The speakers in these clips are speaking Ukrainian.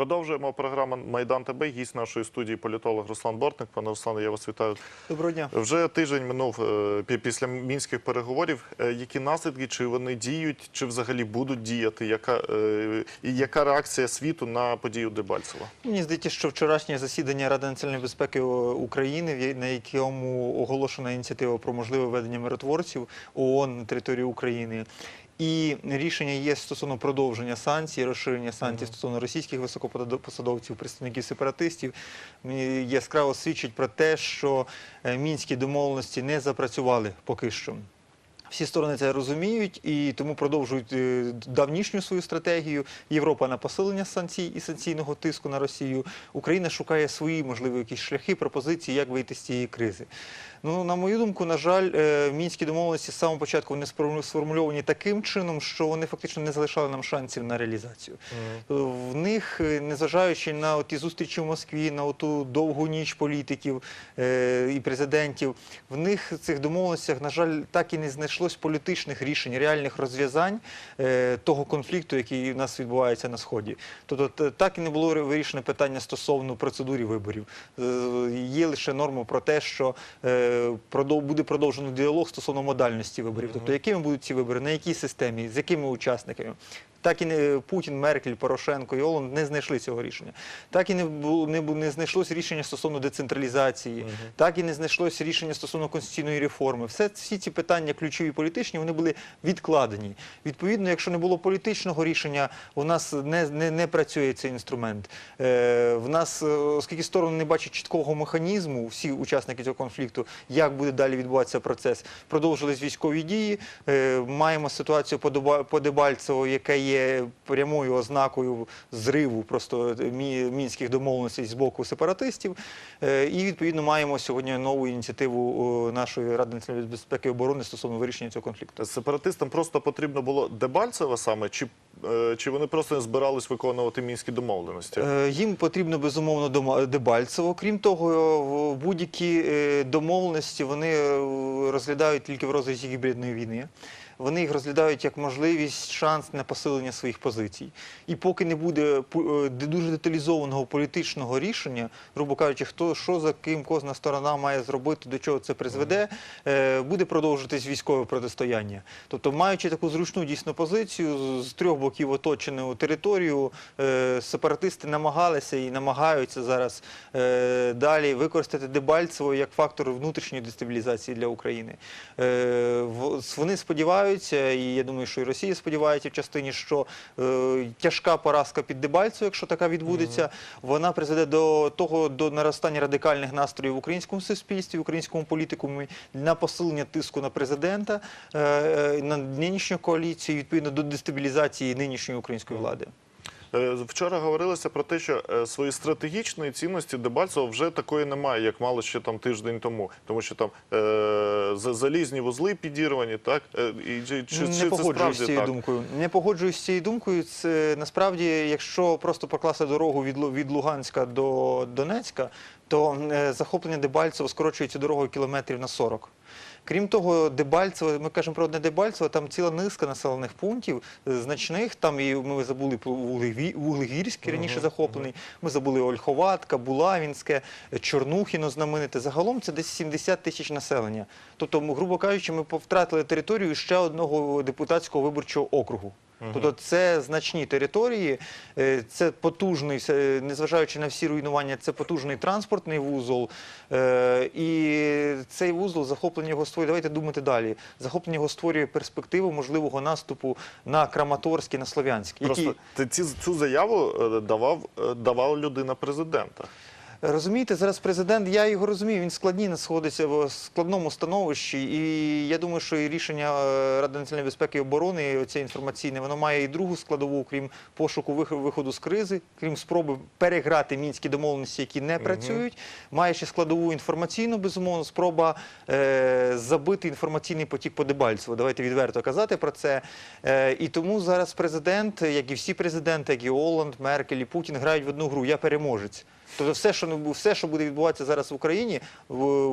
Продовжуємо програму Майдан ТБ. Гість нашої студії політолог Руслан Бортник. Пане Руслане, я вас вітаю. Доброго дня. Вже тиждень минув е, після мінських переговорів. Е, Які наслідки, чи вони діють, чи взагалі будуть діяти? Яка е, і яка реакція світу на подію Дебальцева? Мені здається, що вчорашнє засідання Ради національної безпеки України, на якому оголошена ініціатива про можливе введення миротворців ООН на території України. І рішення є стосовно продовження санкцій, розширення санкцій стосовно російських високопосадовців, представників сепаратистів, яскраво свідчить про те, що е, мінські домовленості не запрацювали поки що. Всі сторони це розуміють і тому продовжують е, давнішню свою стратегію. Європа на посилення санкцій і санкційного тиску на Росію. Україна шукає свої, можливо, якісь шляхи, пропозиції, як вийти з цієї кризи. Ну, на мою думку, на жаль, е, мінські домовленості з самого початку вони сформульовані таким чином, що вони фактично не залишали нам шансів на реалізацію. В них, е, незважаючи на ті зустрічі в Москві, на ту довгу ніч політиків е, і президентів, в них в цих домовленостях, на жаль, так і не знайшлось політичних рішень, реальних розв'язань е, того конфлікту, який у нас відбувається на сході. Тобто так і не було вирішено питання стосовно процедури виборів. Є лише норма про те, що е, буде продовжено діалог стосовно модальності виборів. Тобто, якими будуть ці вибори, на якій системі, з якими учасниками. Так і не Путін, Меркель, Порошенко і Оланд не знайшли цього рішення. Так і не було не, не знайшлось рішення стосовно децентралізації, так і не знайшлось рішення стосовно конституційної реформи. Все всі ці питання, ключові політичні, вони були відкладені. Відповідно, якщо не було політичного рішення, у нас не, не, не працює цей інструмент. Е, в нас, е, оскільки сторони не бачать чіткого механізму, всі учасники цього конфлікту, як буде далі відбуватися процес, продовжились військові дії. Е, маємо ситуацію по Дебальцево, яка є прямою ознакою зриву просто мінських домовленостей з боку сепаратистів. Е, і відповідно маємо сьогодні нову ініціативу нашої Ради національної безпеки і оборони стосовно вирішення цього конфлікту. Сепаратистам просто потрібно було Дебальцева саме, чи, е, чи вони просто не збирались виконувати мінські домовленості? Е, Їм потрібно безумовно Дебальцево. Крім того, будь-які е, домовленості вони е, розглядають тільки в розрізі гібридної війни. Вони їх розглядають як можливість, шанс на посилення своїх позицій. І поки не буде е, дуже деталізованого політичного рішення, грубо кажучи, хто що за ким кожна сторона має зробити, до чого це призведе, е, буде продовжуватись військове протистояння. Тобто, маючи таку зручну дійсно позицію з- трьох боків оточену територію, е, сепаратисти намагалися і намагаються зараз далі використати Дебальцево як фактор внутрішньої дестабілізації для України. Вони сподіваються, і я думаю, що і Росія сподівається в частині, що е, тяжка поразка під Дебальцю, якщо така відбудеться, вона призведе до того до наростання радикальних настроїв в українському суспільстві, в українському політикумі на посилення тиску на президента, е, е, на нинішню коаліцію, відповідно до дестабілізації нинішньої української влади. Е, Вчора говорилося про те, що е, свої стратегічної цінності Дебальцево вже такої немає, як мало ще там тиждень тому. Тому що там е, залізні вузли підірвані, так? І, чи, чи, не чи це з цією так? думкою. Не погоджуюсь з цією думкою. Це насправді, якщо просто покласти дорогу від, від Луганська до Донецька, то захоплення Дебальцево скорочується дорогою кілометрів на 40. Крім того, Дебальцево, ми кажемо про одне Дебальцево, там ціла низка населених пунктів е, значних. Там і ми забули про Вуглегірський раніше захоплений. Ми забули Ольховатка, Булавінське, Чорнухіно знамените. Загалом це десь 70 тисяч населення. Тобто, грубо кажучи, ми втратили територію ще одного депутатського виборчого округу. Тобто це значні території, е, це потужний, все- незважаючи на всі руйнування, це потужний транспортний вузол. е, І цей вузол захоплення його створює. Давайте думати далі. Захоплення його створює перспективу можливого наступу на Краматорськ і на Слов'янськ. які- Просто ти ці, цю заяву е, давав, е, давала людина президента. Розумієте, зараз президент, я його розумію, він складні знаходиться в складному становищі, і я думаю, що і рішення е, Ради національної безпеки і оборони, оце інформаційне, воно має і другу складову, крім пошуку виходу з кризи, крім спроби переграти мінські домовленості, які не працюють. Має ще складову інформаційну, безумовно, спроба е, забити інформаційний потік по Дебальцеву. Давайте відверто казати про це. Е, і тому зараз президент, як і всі президенти, як і Оланд, Меркель і Путін, грають в одну гру. Я переможець. Тобто, все, що не все, що буде відбуватися зараз в Україні,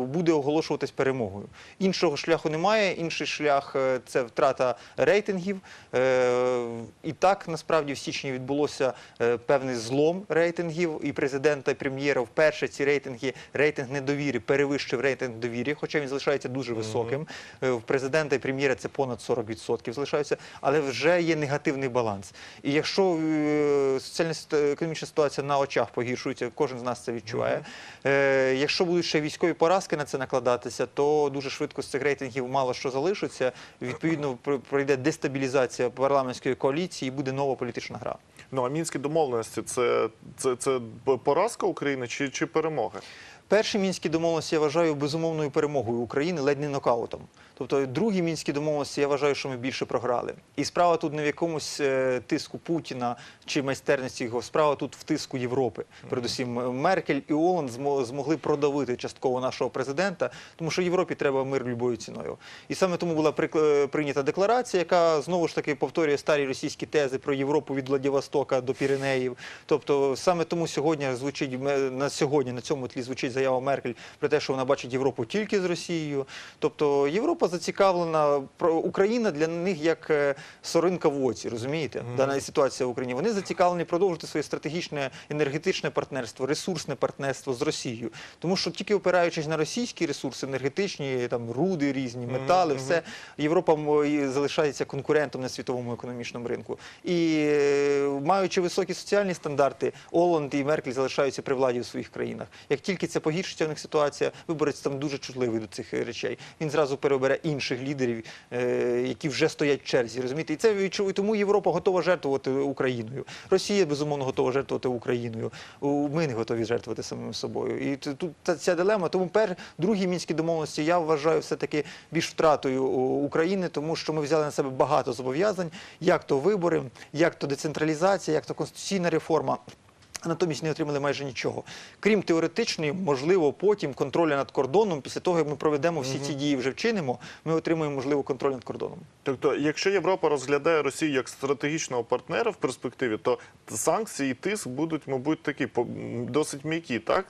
буде оголошуватись перемогою. Іншого шляху немає. Інший шлях е, це втрата рейтингів. Е, І так насправді в січні відбулося е, певний злом рейтингів і президента, і прем'єра. Вперше ці рейтинги, рейтинг недовіри перевищив рейтинг довіри, хоча він залишається дуже високим. В президента і прем'єра це понад 40% залишаються, але вже є негативний баланс. І якщо соціальна сит- економічна ситуація на очах погіршується, кожен з нас це відчуває. Е, Якщо будуть ще військові поразки на це накладатися, то дуже швидко з цих рейтингів мало що залишиться. Відповідно, пр- пройде дестабілізація парламентської коаліції і буде нова політична гра. Ну а мінські домовленості це, це, це поразка України чи, чи перемога? Перші мінські домовленості я вважаю безумовною перемогою України, ледь не нокаутом. Тобто, другі мінські домовленості я вважаю, що ми більше програли. І справа тут не в якомусь е, тиску Путіна чи майстерності його. Справа тут в тиску Європи. Передусім, е, Меркель і Оланд змо- змогли продавити частково нашого президента, тому що Європі треба мир любою ціною. І саме тому була е, прийнята декларація, яка знову ж таки повторює старі російські тези про Європу від Владивостока до Піренеїв. Тобто саме тому сьогодні звучить на сьогодні на цьому тлі звучить заява Меркель про те, що вона бачить Європу тільки з Росією. Тобто Європа зацікавлена про Україна для них як е, соринка в оці, розумієте? Дана ситуація в Україні. Вони зацікавлені продовжити своє стратегічне енергетичне партнерство, ресурсне партнерство з Росією. Тому що тільки опираючись на російські ресурси, енергетичні, там руди різні, метали, все Європа залишається конкурентом на світовому економічному ринку. І е, маючи високі соціальні стандарти, Оланд і Меркель залишаються при владі у своїх країнах. Як тільки це погіршиться в них ситуація, виборець там дуже чутливий до цих речей. Він зразу перебере інших лідерів, е, які вже стоять в черзі. Розумієте, і це відчув- тому Європа готова жертвувати Україною. Росія безумовно готова жертвувати Україною. Ми не готові жертвувати самим собою. І тут ця дилема. Тому пер другі мінські домовленості я вважаю все таки більш втратою України, тому що ми взяли на себе багато зобов'язань, як то вибори, як то децентралізація, як то конституційна реформа. А натомість не отримали майже нічого. Крім теоретичної, можливо, потім контролю над кордоном, після того, як ми проведемо всі ці дії, вже вчинимо, ми отримаємо можливо контроль над кордоном. Тобто, якщо Європа розглядає Росію як стратегічного партнера в перспективі, то санкції і тиск будуть, мабуть, такі досить м'які, так?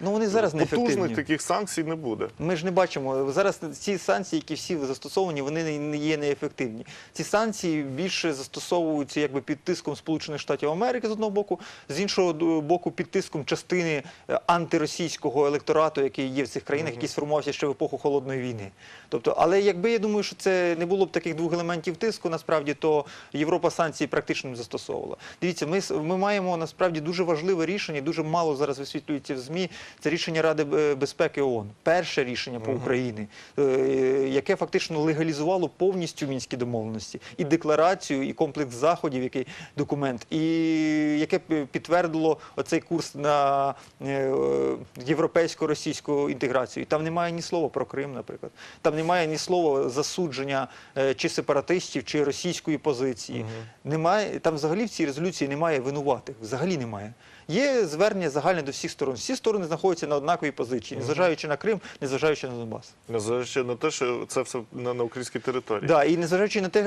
Ну вони зараз не Потужних таких санкцій не буде. Ми ж не бачимо зараз ці санкції, які всі застосовані, вони не- не є неефективні. Ці санкції більше застосовуються якби під тиском Сполучених Штатів Америки з одного боку, з іншого д- боку, під тиском частини е, антиросійського електорату, який є в цих країнах, який сформувався ще в епоху холодної війни. Тобто, але якби я думаю, що це не було б таких двох елементів тиску, насправді то Європа санкції практично не застосовувала. Дивіться, ми ми маємо насправді дуже важливе рішення, дуже мало зараз висвітлюється в змі. Це рішення Ради безпеки ООН. Перше рішення по Україні, е, яке фактично легалізувало повністю мінські домовленості, і декларацію, і комплекс заходів, який документ, і яке п- підтвердило оцей курс на е, європейсько-російську інтеграцію. І Там немає ні слова про Крим, наприклад. Там немає ні слова засудження е, чи сепаратистів, чи російської позиції. Немає там взагалі в цій резолюції немає винуватих. Взагалі немає. Є звернення загальне до всіх сторон. Всі сторони знаходяться на однаковій позиції, незважаючи на Крим, незважаючи на Донбас. Незважаючи на те, що це все на, на українській території. Да, і незважаючи на те,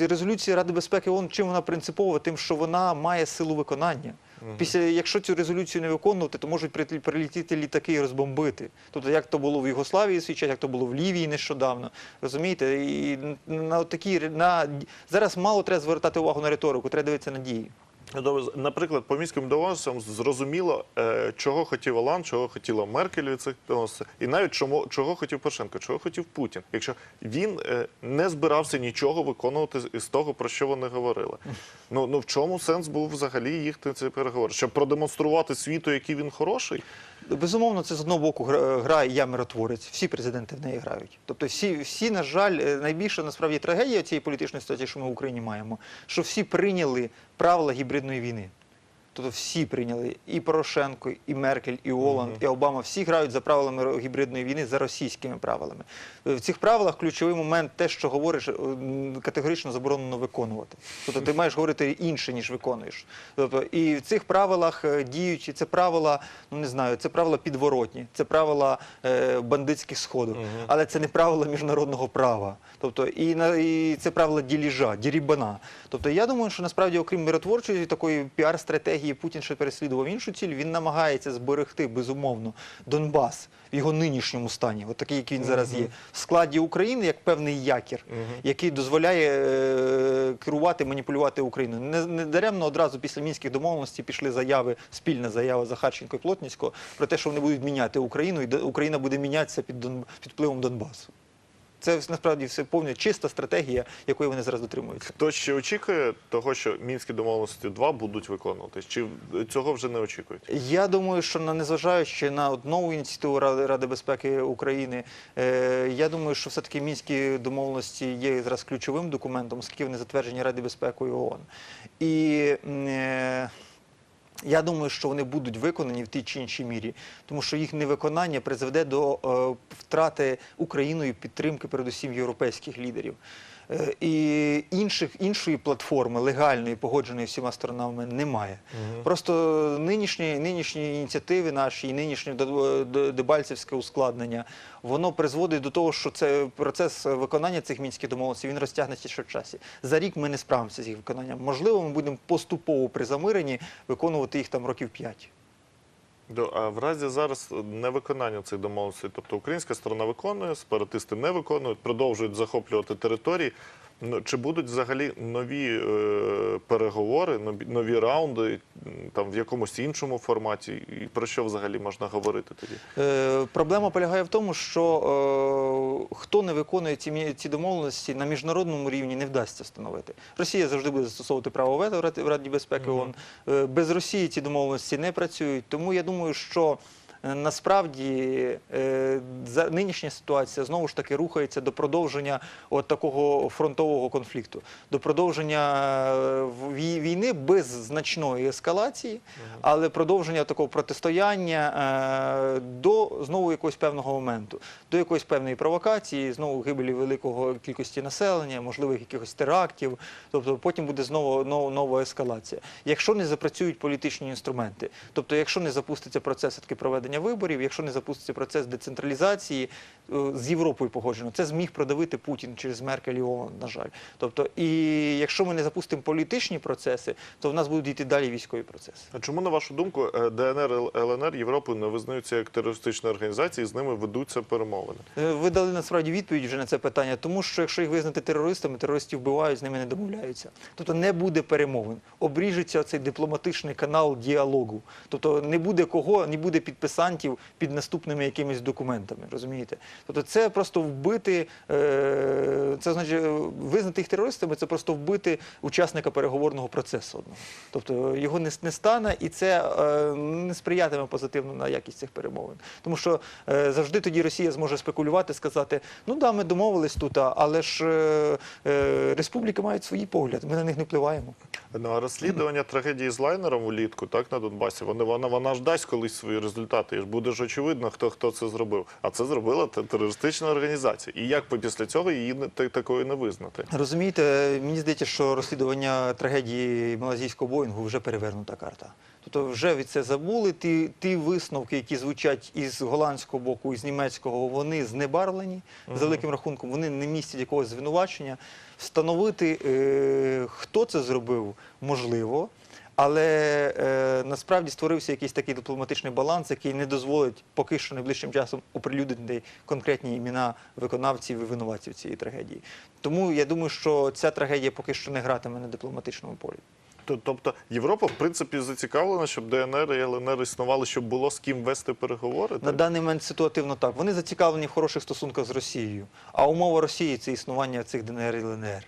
е, резолюція Ради безпеки ООН, чим вона принципова, тим, що вона має силу виконання. Після, якщо цю резолюцію не виконувати, то можуть прилі- прилетіти літаки і розбомбити. Тобто, як то було в Югославії свій час, як то було в Лівії нещодавно. Розумієте? І на такі на зараз мало треба звертати увагу на риторику, треба дивитися на дії. Наприклад, по міським доносам зрозуміло, е, чого хотів Олан, чого хотіла Меркель від цих доносів, і навіть чому, чого хотів Порошенко, чого хотів Путін. Якщо він е, не збирався нічого виконувати з- того, про що вони говорили. Ну, ну в чому сенс був взагалі їх ці переговори? Щоб продемонструвати світу, який він хороший? Безумовно, це з одного боку гра- я миротворець. Всі президенти в неї грають. Тобто, всі, всі, на жаль, е, найбільша насправді трагедія цієї політичної статі, що ми в Україні маємо, що всі прийняли правила гібридної війни. Тобто всі прийняли і Порошенко, і Меркель, і Оланд, і Обама. Всі грають за правилами гібридної війни, за російськими правилами. Е, В цих правилах ключовий момент те, що говориш, е, категорично заборонено виконувати. Тобто ти маєш говорити інше, ніж виконуєш. Тобто, і в цих правилах е, діють це правила, ну не знаю, це правила підворотні, це правила е, бандитських сходів, але це не правила міжнародного права. Тобто, і, на, і це правила діліжа, дірібана. Тобто, я думаю, що насправді, окрім миротворчої такої піар-стратегії, насправді Путін ще переслідував іншу ціль. Він намагається зберегти безумовно Донбас в його нинішньому стані, от такий, як він зараз є, в складі України як певний якір, який дозволяє е, керувати, маніпулювати Україною. Не, не даремно одразу після мінських домовленостей пішли заяви, спільна заява Захарченко і Плотницького про те, що вони будуть міняти Україну, і Україна буде мінятися під, Дон, під впливом Донбасу. Це насправді все повна чиста стратегія, якої вони зараз дотримуються. Хто ще очікує того, що мінські домовленості 2 будуть виконуватись? Чи цього вже не очікують? Я думаю, що на незважаючи на от нову ініціативу Ради, Ради безпеки України, е, я думаю, що все-таки мінські домовленості є зараз ключовим документом, оскільки вони затверджені Ради безпеки ООН. І е, я думаю, що вони будуть виконані в тій чи іншій мірі, тому що їх невиконання призведе до е, втрати Україною підтримки, передусім європейських лідерів. Е, І інших, іншої платформи легальної, погодженої всіма сторонами, немає. Просто нинішні, нинішні ініціативи наші і нинішнє дебальцевське ускладнення, воно призводить до того, що це процес виконання цих мінських домовленостей він розтягнеться ще в часі. За рік ми не справимося з їх виконанням. Можливо, ми будемо поступово при замиренні виконувати їх там років 5. До- А в разі зараз невиконання цих домовленостей, тобто українська сторона виконує, сепаратисти не виконують, продовжують захоплювати території. Ну, Чи будуть взагалі нові е, переговори, нові, нові раунди там в якомусь іншому форматі? І про що взагалі можна говорити тоді? Е, проблема полягає в тому, що е, хто не виконує ці, ці домовленості на міжнародному рівні не вдасться встановити. Росія завжди буде застосовувати право вето в Раді, безпеки ООН. Е, без Росії ці домовленості не працюють. Тому я думаю, що насправді е, за нинішня ситуація знову ж таки рухається до продовження от такого фронтового конфлікту, до продовження е, війни без значної ескалації, але продовження такого протистояння е, до знову якогось певного моменту, до якоїсь певної провокації, знову гибелі великого кількості населення, можливих якихось терактів. Тобто потім буде знову нова, нова ескалація. Якщо не запрацюють політичні інструменти, тобто, якщо не запуститься процес таки проведення виборів, якщо не запуститься процес децентралізації е, з Європою погоджено, це зміг продавити Путін через Меркель і ООН, на жаль. Тобто, і якщо ми не запустимо політичні процеси, то в нас будуть йти далі військові процеси. А чому, на вашу думку, е, ДНР ЛНР Європою не визнаються як терористичні організації, з ними ведуться перемовини? Е, Ви дали насправді відповідь вже на це питання, тому що якщо їх визнати терористами, терористів вбивають, з ними не домовляються. Тобто не буде перемовин. Обріжеться цей дипломатичний канал діалогу. Тобто не буде кого, не буде підписантів під наступними якимись документами. Розумієте? Тобто це просто вбити, е, це значить е, визнати їх терористами, це просто вбити учасника переговорного процесу одного. Тобто його не, не стане, і це е, не сприятиме позитивно на якість цих перемовин. Тому що завжди тоді Росія зможе спекулювати, сказати: ну да, ми домовились тут, але ж республіки мають свої погляди, ми на них не впливаємо. Ну, а розслідування трагедії з лайнером улітку, так, на Донбасі, вони, вона ж дасть колись свої результати. І ж буде ж очевидно, хто, хто це зробив. А це зробила те- терористична організація. І як після цього її такою не визнати? Розумієте, мені здається, що розслідування трагедії малазійського Боїнгу вже перевернута карта. Тобто вже від це забули. Ті, ті висновки, які звучать із голландського боку, із німецького, вони знебарвлені з великим рахунком, вони не містять якогось звинувачення. Встановити, е, хто це зробив, можливо. Але е, насправді створився якийсь такий дипломатичний баланс, який не дозволить поки що найближчим часом оприлюднити конкретні імена виконавців і винуватців цієї трагедії. Тому я думаю, що ця трагедія поки що не гратиме на дипломатичному полі. Тобто Європа, в принципі, зацікавлена, щоб ДНР і ЛНР існували, щоб було з ким вести переговори. На так? даний момент ситуативно так. Вони зацікавлені в хороших стосунках з Росією. А умова Росії це існування цих ДНР і ЛНР.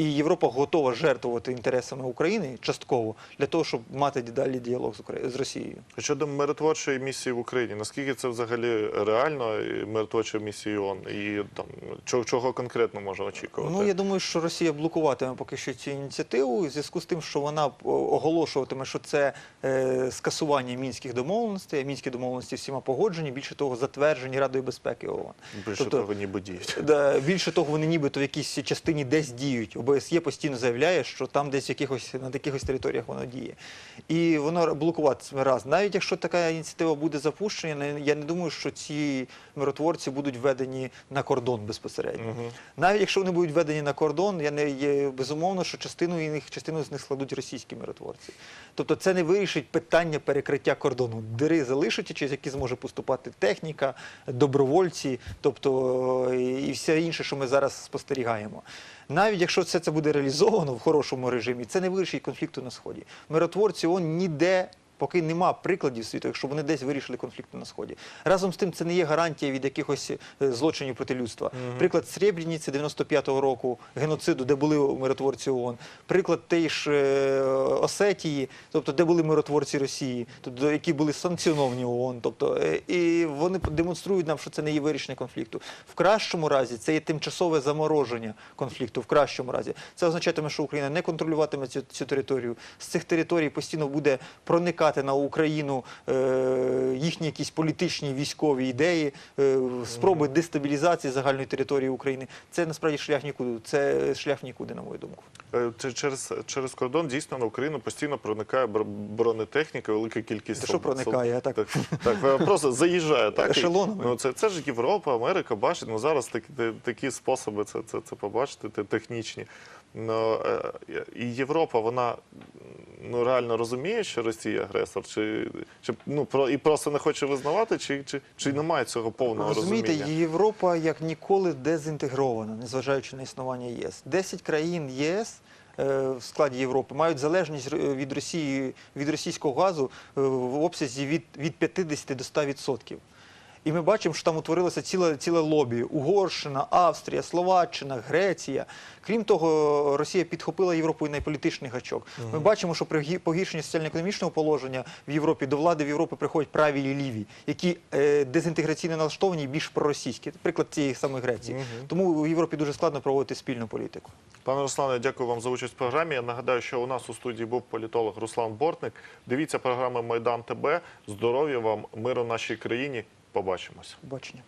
І Європа готова жертвувати інтересами України частково для того, щоб мати далі діалог з Украї- з Росією. Щодо миротворчої місії в Україні, наскільки це взагалі реально миротворча місія ООН? І там чого, чого конкретно можна очікувати? Ну я думаю, що Росія блокуватиме поки що цю ініціативу в зв'язку з тим, що вона е, оголошуватиме, що це е, скасування мінських домовленостей. а Мінські домовленості всіма погоджені. Більше того, затверджені Радою безпеки ООН. Більше тобто- того, ніби діють. Да, більше того, вони нібито в якійсь частині десь діють, ОБСЄ постійно заявляє, що там десь якихось на якихось територіях воно діє. І воно блокуватиме раз. Навіть якщо така ініціатива буде запущена, я не думаю, що ці миротворці будуть введені на кордон безпосередньо. Навіть якщо вони будуть введені на кордон, я не є безумовно, що частину їх частину з них складуть російські миротворці. Тобто це не вирішить питання перекриття кордону. Дири залишаться, через які зможе поступати техніка, добровольці, тобто і все інше, що ми зараз спостерігаємо. Навіть якщо все це буде реалізовано в хорошому режимі, це не вирішить конфлікту на сході. Миротворці ООН ніде. Поки нема прикладів світу, якщо вони десь вирішили конфлікти на сході. Разом з тим, це не є гарантія від якихось е, злочинів проти людства. Приклад Сребрениці 95-го року, геноциду, де були миротворці ООН. Приклад тієї ж е, Осетії, тобто де були миротворці Росії, тобто які були санкціоновані ООН. Тобто, е, і вони демонструють нам, що це не є вирішення конфлікту. В кращому разі це є тимчасове замороження конфлікту. В кращому разі це означатиме, що Україна не контролюватиме цю, цю територію. З цих територій постійно буде проникати на Україну е, їхні якісь політичні військові ідеї, е, спроби дестабілізації загальної території України. Це насправді шлях нікуди. Це шлях нікуди, на мою думку. Е, Через, через кордон дійсно на Україну постійно проникає бр- бронетехніка, велика кількість Та що проникає, так? так, так просто заїжджає. Так, Ешелонами. Ну, це, це ж Європа, Америка бачить. Ну зараз такі, такі способи це, це, це побачити, те- технічні. Ну, е, і Європа, вона ну, реально розуміє, що Росія агресор, чи, чи ну, про, і просто не хоче визнавати, чи, чи, чи немає цього повного Розумієте, розуміння? Європа як ніколи дезінтегрована, незважаючи на існування єС. Десять країн ЄС. е, В складі Європи мають залежність від Росії від російського газу е, в обсязі від, від 50 до 100%. І ми бачимо, що там утворилося ціле, ціле лобі: Угорщина, Австрія, Словаччина, Греція. Крім того, Росія підхопила Європу і на політичний гачок. Ми бачимо, що при погіршенні соціально-економічного положення в Європі до влади в Європі приходять праві і ліві, які е, дезінтеграційно налаштовані і більш проросійські. Приклад цієї самої Греції. Тому в Європі дуже складно проводити спільну політику. Пане Руслане, дякую вам за участь в програмі. Я нагадаю, що у нас у студії був політолог Руслан Бортник. Дивіться програму Майдан ТБ. Здоров'я вам, миру нашій країні. Побачимось. Бачення.